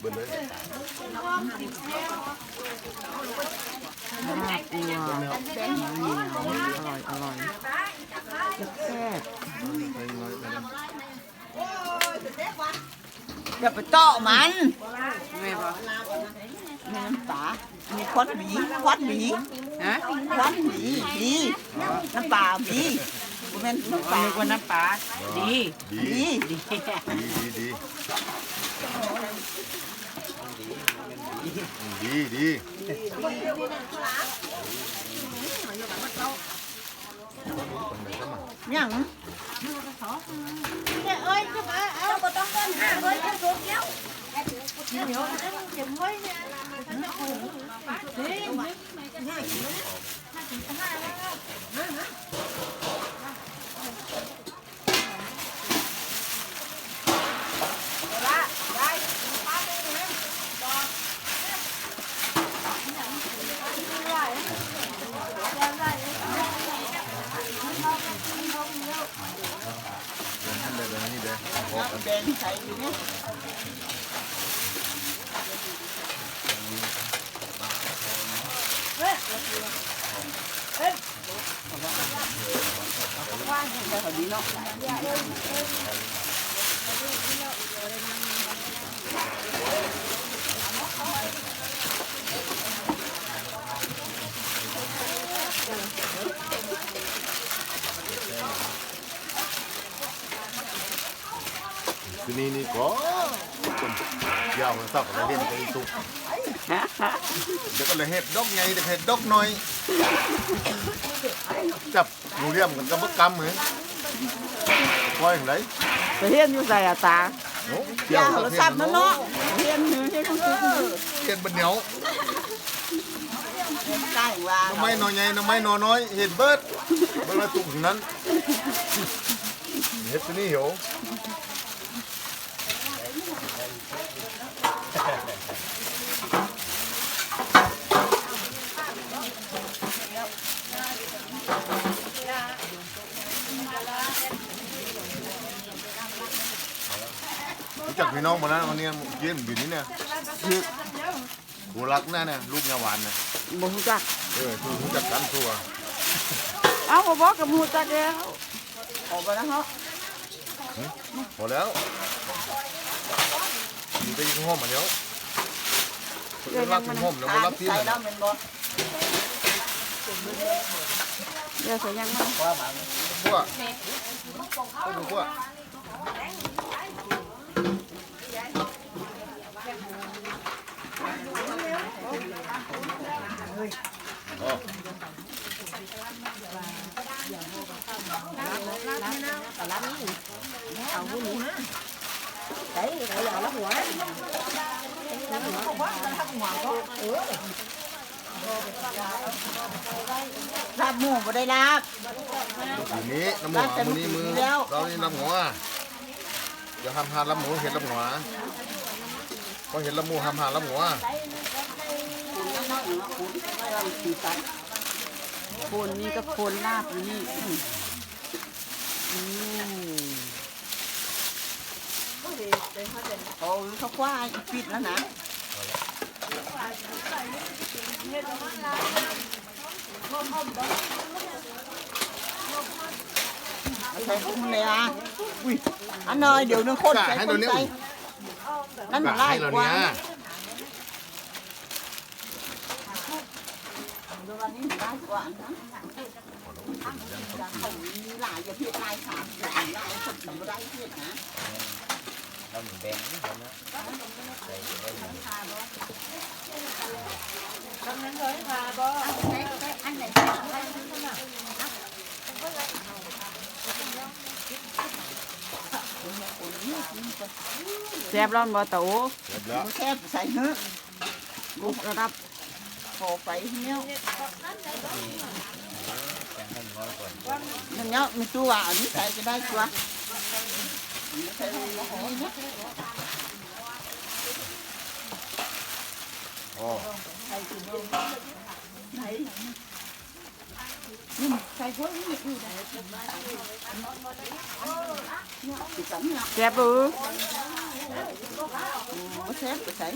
เบิดเลยน่ากลัวเหนียวอร่อยอร่อยแซ่บใส่น้อยไปนะอย่าไปเจาะมันแม่บอกมีน้ำปลามีควันหมีควันหมีฮะควันหมีมีน้ำปลามีบ่แม่นน้ำปปลาลานึกว่าน้ำปลาดีดีมีดีดีดี ดีดีดียังเอ้ยจะมาเอาบ่ต้องเงินหาเอ้ยจะสูงเดียวเดี๋ยวเก็บไว้เนี่ยนี่ท่านได้แบบ นี้เด้อพอกันแบงใส่อยู่เนี่ยทีนี้นี่ก็ คนยาวมันสับอะไรเห็นไปสุกเดี๋ยวก็เลยเห็ดดอกใหญ่เดี๋ยวเห็ดดอกน้อย จับงูเลี้ยมกันกับบักกำเหมือนปล่อยอย่างไรไปเฮียนอยู่ใส่อะตาโอ้ยาโทรศัพท์นั่นเนาะเรียนเรียนต้องซื้อเห็ดบันเหนียวใกล้ว่าน้ำไม้นอใหญ่น้ำไม้นอน้อยเห็ดเบิดเบิดละตุกถึงนั้นเห็ดตัวนี้เหี่ยว รู้จักพี่น้องมาแล้ววันนี้เยี่ยมอยู่นี่เนี่ยกูรักแน่เนี่ยลูกยาหวานเนี่ยบ่รู้จักเออคือรู้จักกันทัวเอ้าบ่บอกกับหมูจักแล้วออกไปแล้วเนาะพอแล้วมีไปยิงห้อมมาเดี๋ยวเดี๋ยวรัยักงมันห้อมแล้วทาก็รับที่ใส่เลยแล้วแม่นบ่เดี๋ยวใส่ยังมันพวกไปดูพวก รับหมูบ่ได้รับอยู่นี้น้ำหมูมือนี้มือเรานี่น้ำหัวอย่าห้ามหาลำหมูเห็นลำหัวพอเห็นลำหมูห้ามหาลำหัวโคนนี่ก็โคนลาบอยู่นี่อืมอืมเขาเขาคว้าปิดแล้วนะใส่พุ่งเลยอะอุ้ยอันน้อยเดี๋ยวนึงคนใส่คนใส่นั่นกะไล่ให้เรากว่า เนี่ยเดี๋ยววันนี้ไล่กว่านะเขามีหลายจะเพียรลายสามหลายลายคนถึงได้เพียรนะกำลังเลยมาบ่แซ่บร้อนบ่ตาโอเรียบร้อยแค่ใส่เนื้อลูกระดับพอไปเนี่ยนั่นเนาะมีตัวอันนี้ใส่ก็ได้ตัวใส่หัวหอมนะอ๋อไหนใส่หัวนี่อยู่ไหนติดกั นเนาะแซ่บเออโอ้เชฟไปใส่